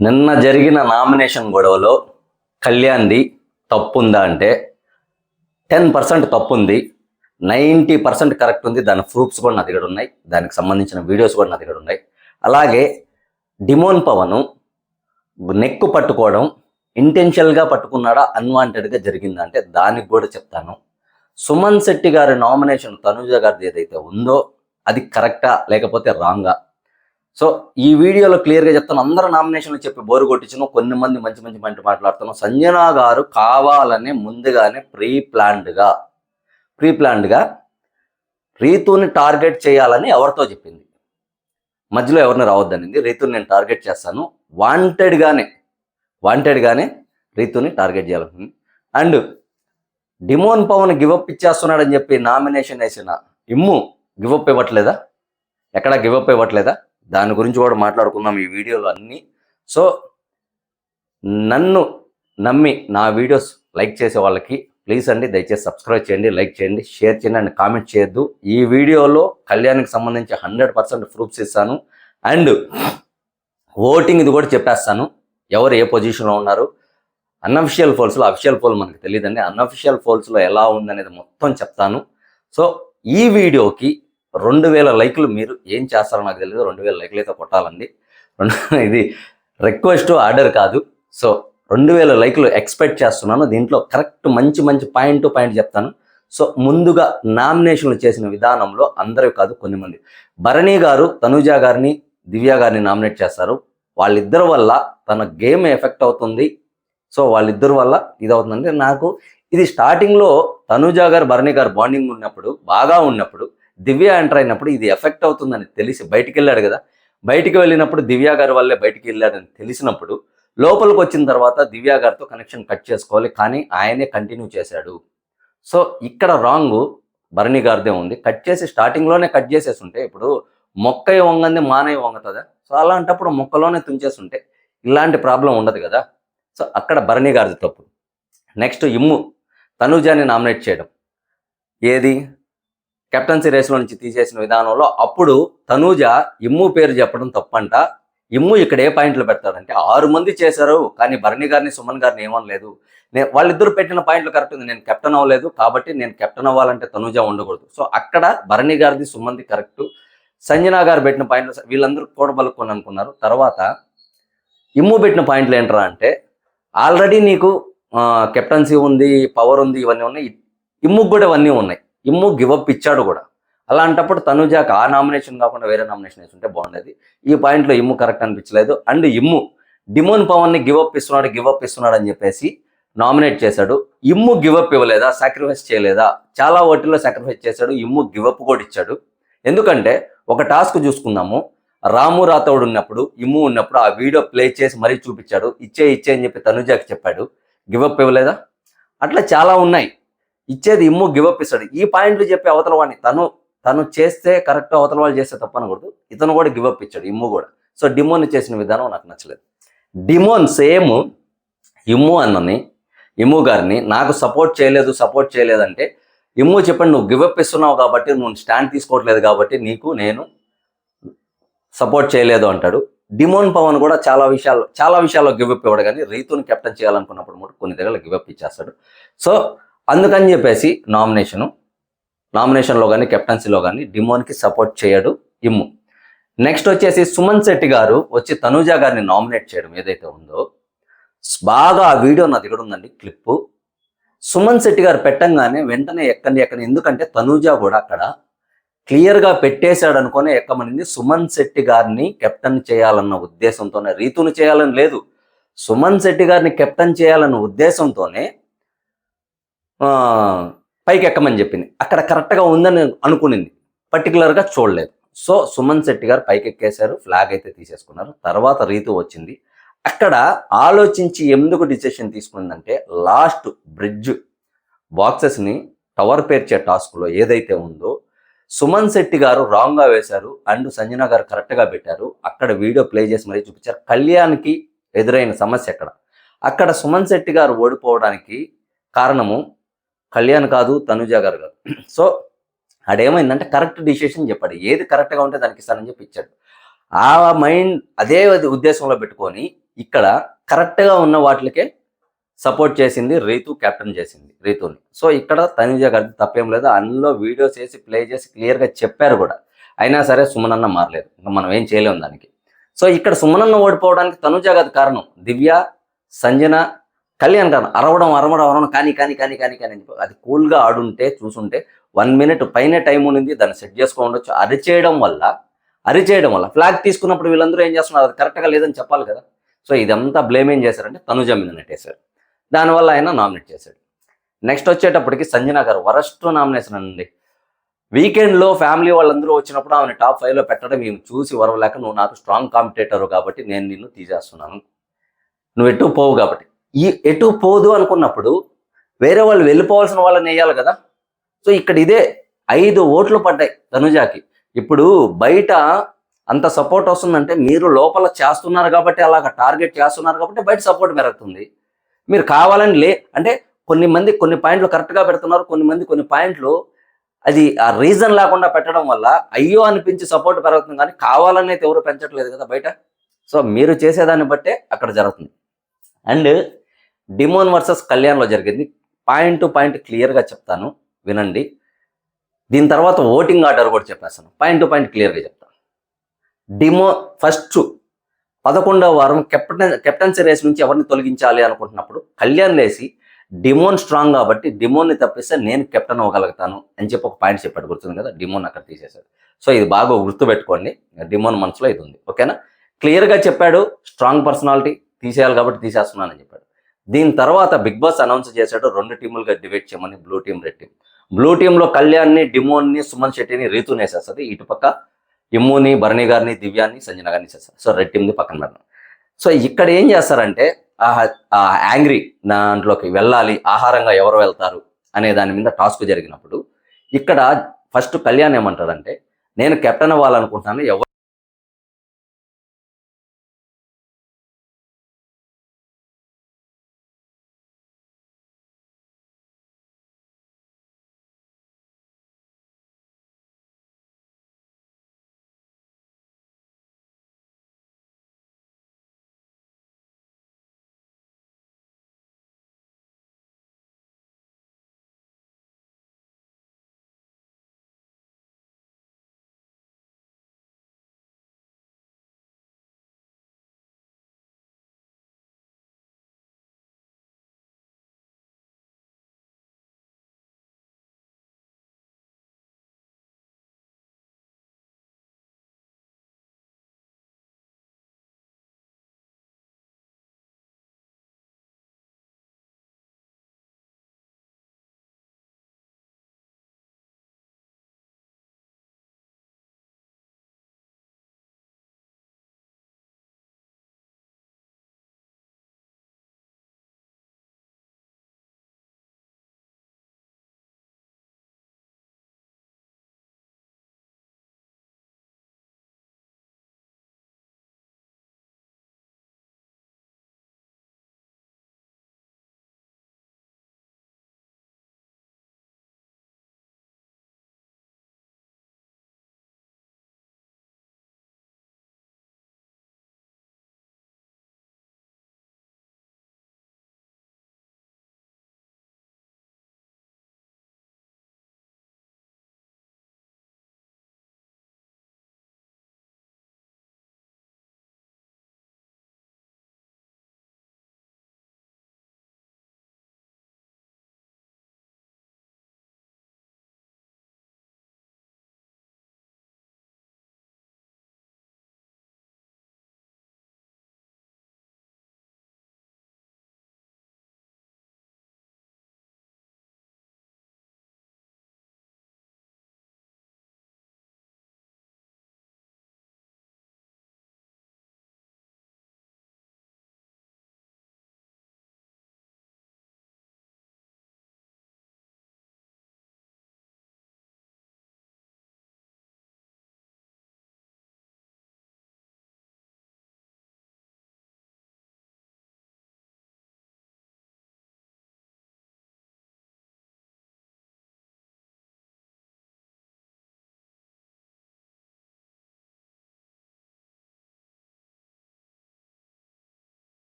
నిన్న జరిగిన నామినేషన్ గొడవలో కళ్యాణ్ది తప్పుందా అంటే టెన్ పర్సెంట్ తప్పుంది. నైంటీ పర్సెంట్ కరెక్ట్ ఉంది. దాని ప్రూఫ్స్ కూడా నా దగ్గర ఉన్నాయి. దానికి సంబంధించిన వీడియోస్ కూడా నా దగ్గర ఉన్నాయి. అలాగే డిమోన్ పవన్ నెక్కు పట్టుకోవడం ఇంటెన్షియల్గా పట్టుకున్నాడా అన్వాంటెడ్గా జరిగిందా అంటే దానికి కూడా చెప్తాను. సుమన్ శెట్టి గారి నామినేషన్ తనుజ గారిది ఏదైతే ఉందో అది కరెక్టా లేకపోతే రాంగా సో ఈ వీడియోలో క్లియర్గా చెప్తాను అందరూ నామినేషన్లు చెప్పి బోరు కొట్టించిన కొన్ని మంది మంచి మంచి మంచి మాట్లాడుతున్నాం సంజన గారు కావాలని ముందుగానే ప్రీ ప్లాన్డ్గా ప్రీ ప్లాన్డ్గా రీతుని టార్గెట్ చేయాలని ఎవరితో చెప్పింది? మధ్యలో ఎవరిని రావద్దనింది? రీతుని నేను టార్గెట్ చేస్తాను. వాంటెడ్గానే వాంటెడ్గానే రీతుని target చేయాలనుకుంది. And demon Pavan give up ఇచ్చేస్తున్నాడని చెప్పి నామినేషన్ వేసిన ఇమ్ము గివప్ ఇవ్వట్లేదా? ఎక్కడా గివప్ ఇవ్వట్లేదా? దాని గురించి కూడా మాట్లాడుకుందాం ఈ వీడియోలో అన్నీ. సో నన్ను నమ్మి నా వీడియోస్ లైక్ చేసే వాళ్ళకి ప్లీజ్ అండి దయచేసి సబ్స్క్రైబ్ చేయండి లైక్ చేయండి షేర్ చేయండి అండ్ కామెంట్ చేయొద్దు. ఈ వీడియోలో కళ్యాణ్కి సంబంధించి హండ్రెడ్ పర్సెంట్ ప్రూఫ్స్ ఇస్తాను అండ్ ఓటింగ్ ఇది కూడా చెప్పేస్తాను. ఎవరు ఏ పొజిషన్లో ఉన్నారు? అన్అఫిషియల్ ఫోల్స్లో అఫిషియల్ పోల్ మనకు తెలియదండి అన్అఫిషియల్ ఫోల్స్లో ఎలా ఉందనేది మొత్తం చెప్తాను. సో ఈ వీడియోకి రెండు వేల లైకులు మీరు ఏం చేస్తారో నాకు తెలియదు రెండు వేల లైక్లు అయితే కొట్టాలండి. రెండు ఇది రిక్వెస్ట్ ఆర్డర్ కాదు. సో రెండు వేల లైకులు ఎక్స్పెక్ట్ చేస్తున్నాను. దీంట్లో కరెక్ట్ మంచి మంచి పాయింట్ టు పాయింట్ చెప్తాను. సో ముందుగా నామినేషన్లు చేసిన విధానంలో అందరూ కాదు కొన్ని మంది. భరణి గారు తనుజ గారిని దివ్య గారిని నామినేట్ చేస్తారు. వాళ్ళిద్దరి వల్ల తన గేమ్ ఎఫెక్ట్ అవుతుంది. సో వాళ్ళిద్దరి వల్ల ఇది అవుతుందంటే నాకు ఇది స్టార్టింగ్లో తనుజ గారు భరణి గారు బాండింగ్ ఉన్నప్పుడు బాగా ఉన్నప్పుడు దివ్య ఎంటర్ అయినప్పుడు ఇది ఎఫెక్ట్ అవుతుందని తెలిసి బయటికి వెళ్ళాడు కదా. బయటికి వెళ్ళినప్పుడు దివ్య గారి వల్లే బయటికి వెళ్ళాడని తెలిసినప్పుడు లోపలికి వచ్చిన తర్వాత దివ్య గారితో కనెక్షన్ కట్ చేసుకోవాలి. కానీ ఆయనే కంటిన్యూ చేశాడు. సో ఇక్కడ రాంగ్ భరణి గారిదే ఉంది. కట్ చేసి స్టార్టింగ్లోనే కట్ చేసేసి ఉంటే ఇప్పుడు మొక్క వంగంది మానయ్య వంగుతుందా? సో అలాంటప్పుడు మొక్కలోనే తుంచేస్తుంటే ఇలాంటి ప్రాబ్లం ఉండదు కదా. సో అక్కడ భరణి గారిది తప్పు. నెక్స్ట్ ఇమ్ము. తనుజాని నామినేట్ చేయడం. ఏది? కెప్టెన్సీ రేస్లో నుంచి తీసేసిన విధానంలో అప్పుడు తనూజ ఇమ్ము పేరు చెప్పడం తప్పంట. ఇమ్ము ఇక్కడ ఏ పాయింట్లు పెడతాడంటే ఆరు మంది చేశారు కానీ భరణి గారిని సుమన్ గారిని ఏమనలేదు. నేను వాళ్ళిద్దరు పెట్టిన పాయింట్లు కరెక్ట్ ఉంది. నేను కెప్టెన్ అవ్వలేదు కాబట్టి నేను కెప్టెన్ అవ్వాలంటే తనూజ ఉండకూడదు. సో అక్కడ భరణి గారిది సుమన్ది కరెక్ట్. సంజనా గారు పెట్టిన పాయింట్లు వీళ్ళందరూ కూడబలుక్కొని అనుకున్నారు. తర్వాత ఇమ్ము పెట్టిన పాయింట్లు ఏంట్రా అంటే ఆల్రెడీ నీకు కెప్టెన్సీ ఉంది పవర్ ఉంది ఇవన్నీ ఉన్నాయి. ఇమ్ముకు కూడా ఇవన్నీ ఉన్నాయి. ఇమ్ము గివప్ ఇచ్చాడు కూడా. అలాంటప్పుడు తనుజాకి ఆ నామినేషన్ కాకుండా వేరే నామినేషన్ వేసుంటే బాగుండేది. ఈ పాయింట్లో ఇమ్ము కరెక్ట్ అనిపించలేదు. అండ్ ఇమ్ము డిమోన్ పవన్ని గివప్ ఇస్తున్నాడు గివప్ ఇస్తున్నాడు అని చెప్పేసి నామినేట్ చేశాడు. ఇమ్ము గివప్ ఇవ్వలేదా? సాక్రిఫైస్ చేయలేదా? చాలా ఓటిల్లో సాక్రిఫైస్ చేశాడు. ఇమ్ము గివప్ కూడా ఇచ్చాడు. ఎందుకంటే ఒక టాస్క్ చూసుకుందాము. రాము రాతవుడు ఉన్నప్పుడు ఇమ్ము ఉన్నప్పుడు ఆ వీడియో ప్లే చేసి మరీ చూపించాడు. ఇచ్చే ఇచ్చే అని చెప్పి తనుజాకి చెప్పాడు. గివప్ ఇవ్వలేదా? అట్లా చాలా ఉన్నాయి. ఇచ్చేది ఇమ్ము గివప్ ఇస్తాడు. ఈ పాయింట్లు చెప్పి అవతల వాడిని తను తను చేస్తే కరెక్ట్ అవతల వాళ్ళు చేస్తే తప్పనకూడదు. ఇతను కూడా గివప్ ఇచ్చాడు ఇమ్ము కూడా. సో డిమోన్ చేసిన విధానం నాకు నచ్చలేదు. డిమోన్ సేమ్ ఇమ్ము అన్నని ఇమ్ము గారిని నాకు సపోర్ట్ చేయలేదు సపోర్ట్ చేయలేదంటే ఇమ్ము చెప్పండి నువ్వు గివప్ ఇస్తున్నావు కాబట్టి నువ్వు స్టాండ్ తీసుకోవట్లేదు కాబట్టి నీకు నేను సపోర్ట్ చేయలేదు అంటాడు. డిమోన్ పవన్ కూడా చాలా విషయాలు చాలా విషయాల్లో గివప్ ఇవ్వడు కానీ రీతుని కెప్టెన్ చేయాలనుకున్నప్పుడు కూడా కొన్ని దగ్గర గివప్ ఇచ్చేస్తాడు. సో అందుకని చెప్పేసి నామినేషను నామినేషన్లో కానీ కెప్టెన్సీలో కానీ డిమోన్కి సపోర్ట్ చేయడు ఇమ్ము. నెక్స్ట్ వచ్చేసి సుమన్ శెట్టి గారు వచ్చి తనూజ గారిని నామినేట్ చేయడం ఏదైతే ఉందో బాగా ఆ వీడియో నా దగ్గర ఉందండి క్లిప్పు. సుమన్ శెట్టి గారు పెట్టంగానే వెంటనే ఎక్కండి ఎక్కని ఎందుకంటే తనూజ కూడా అక్కడ క్లియర్గా పెట్టేశాడు అనుకునే ఎక్కమనింది. సుమన్ శెట్టి గారిని కెప్టెన్ చేయాలన్న ఉద్దేశంతోనే రీతును చేయాలని లేదు. సుమన్ శెట్టి గారిని కెప్టెన్ చేయాలన్న ఉద్దేశంతోనే పైకి ఎక్కమని చెప్పింది. అక్కడ కరెక్ట్గా ఉందని అనుకునింది. పర్టికులర్గా చూడలేదు. సో సుమన్ శెట్టి గారు పైకి ఎక్కేశారు ఫ్లాగ్ అయితే తీసేసుకున్నారు. తర్వాత రీతు వచ్చింది. అక్కడ ఆలోచించి ఎందుకు డిసిషన్ తీసుకుందంటే లాస్ట్ బ్రిడ్జ్ బాక్సెస్ని టవర్ పేర్చే టాస్క్లో ఏదైతే ఉందో సుమన్ శెట్టి గారు రాంగ్గా వేశారు అండ్ సంజన గారు కరెక్ట్గా పెట్టారు. అక్కడ వీడియో ప్లే చేసి మరీ చూపించారు. కళ్యాణ్కి ఎదురైన సమస్య అక్కడ అక్కడ సుమన్ శెట్టి గారు ఓడిపోవడానికి కారణము కళ్యాణ్ కాదు తనుజ గారు కాదు. సో ఆడేమైందంటే కరెక్ట్ డిసిషన్ చెప్పాడు. ఏది కరెక్ట్గా ఉంటే దానికి ఇస్తానని చెప్పి ఇచ్చాడు. ఆ మైండ్ అదే ఉద్దేశంలో పెట్టుకొని ఇక్కడ కరెక్ట్గా ఉన్న వాటికే సపోర్ట్ చేసింది రీతు కెప్టెన్ చేసింది రీతుని. సో ఇక్కడ తనుజ గారి తప్పేం లేదు. అందులో వీడియోస్ వేసి ప్లే చేసి క్లియర్గా చెప్పారు కూడా. అయినా సరే సుమనన్న మారలేదు. ఇంకా మనం ఏం చేయలేము దానికి. సో ఇక్కడ సుమనన్న ఓడిపోవడానికి తనుజ గారి కారణం దివ్య సంజన కళ్యాణ్ గారు అరవడం అరవడం అరవడం కానీ కానీ కానీ కానీ కానీ అది కూల్గా ఆడుంటే చూసుంటే వన్ మినిట్ పైన టైం ఉండింది దాన్ని సెట్ చేసుకోవచ్చు అరిచేయడం వల్ల అరిచేయడం వల్ల ఫ్లాగ్ తీసుకున్నప్పుడు వీళ్ళందరూ ఏం చేస్తున్నారు? అది కరెక్ట్గా లేదని చెప్పాలి కదా. సో ఇదంతా బ్లేమ్ ఏం చేశారంటే తనుజ మీద నెట్టేశారు దానివల్ల ఆయన నామినేట్ చేశాడు. నెక్స్ట్ వచ్చేటప్పటికి సంజన గారు వరస్ట్ నామినేషన్ అండి. వీకెండ్లో ఫ్యామిలీ వాళ్ళందరూ వచ్చినప్పుడు ఆమె టాప్ ఫైవ్లో పెట్టడం మేము చూసి వరవలేక నువ్వు నాకు స్ట్రాంగ్ కాంపిటేటర్ కాబట్టి నేను నిన్ను తీసేస్తున్నాను. నువ్వు ఎటు పోవు కాబట్టి. ఈ ఎటు పోదు అనుకున్నప్పుడు వేరే వాళ్ళు వెళ్ళిపోవాల్సిన వాళ్ళని వేయాలి కదా. సో ఇక్కడ ఇదే ఐదు ఓట్లు పడ్డాయి తనుజాకి. ఇప్పుడు బయట అంత సపోర్ట్ వస్తుందంటే మీరు లోపల చేస్తున్నారు కాబట్టి అలాగ టార్గెట్ చేస్తున్నారు కాబట్టి బయట సపోర్ట్ పెరుగుతుంది. మీరు కావాలని లే అంటే కొన్ని మంది కొన్ని పాయింట్లు కరెక్ట్గా పెడుతున్నారు కొన్ని మంది కొన్ని పాయింట్లు అది ఆ రీజన్ లేకుండా పెట్టడం వల్ల అయ్యో అనిపించి సపోర్ట్ పెరుగుతుంది కానీ కావాలని అయితే ఎవరు పెంచట్లేదు కదా బయట. సో మీరు చేసేదాన్ని బట్టే అక్కడ జరుగుతుంది. అండ్ డిమోన్ వర్సెస్ కళ్యాణ్లో జరిగింది. పాయింట్ టు పాయింట్ క్లియర్గా చెప్తాను వినండి. దీని తర్వాత ఓటింగ్ ఆర్డర్ కూడా చెప్పేస్తాను. పాయింట్ టు పాయింట్ క్లియర్గా చెప్తాను. డిమో ఫస్ట్ పదకొండవ వారం కెప్టెన్ కెప్టెన్సీ రేస్ నుంచి ఎవరిని తొలగించాలి అనుకుంటున్నప్పుడు కళ్యాణ్ లేసి డిమోన్ స్ట్రాంగ్ కాబట్టి డిమోన్ని తప్పిస్తే నేను కెప్టెన్ అవ్వగలుగుతాను అని చెప్పి ఒక పాయింట్ చెప్పాడు. గుర్తుంది కదా? డిమోన్ అక్కడ తీసేశాడు. సో ఇది బాగా గుర్తుపెట్టుకోండి. డిమోన్ మనసులో ఇది ఉంది. ఓకేనా? క్లియర్గా చెప్పాడు. స్ట్రాంగ్ పర్సనాలిటీ తీసేయాలి కాబట్టి తీసేస్తున్నానని చెప్పాడు. దీని తర్వాత బిగ్ బాస్ అనౌన్స్ చేశాడు రెండు టీములుగా డివైడ్ చేయమని blue team red team blue టీంలో కళ్యాణ్ని డిమోన్ని సుమన్ శెట్టిని రీతుని వేసేస్తుంది. ఇటుపక్క ఇమ్ముని భరణి గారిని దివ్యాన్ని సంజన గారిని చేస్తారు సో రెడ్ టీంది పక్కన పెడతాం సో ఇక్కడ ఏం చేస్తారంటే ఆ యాంగ్రీ దాంట్లోకి వెళ్ళాలి ఆహారంగా ఎవరు వెళ్తారు అనే దాని మీద టాస్క్ జరిగినప్పుడు ఇక్కడ ఫస్ట్ కళ్యాణ్ ఏమంటాడంటే నేను కెప్టెన్ అవ్వాలనుకుంటున్నాను ఎవరు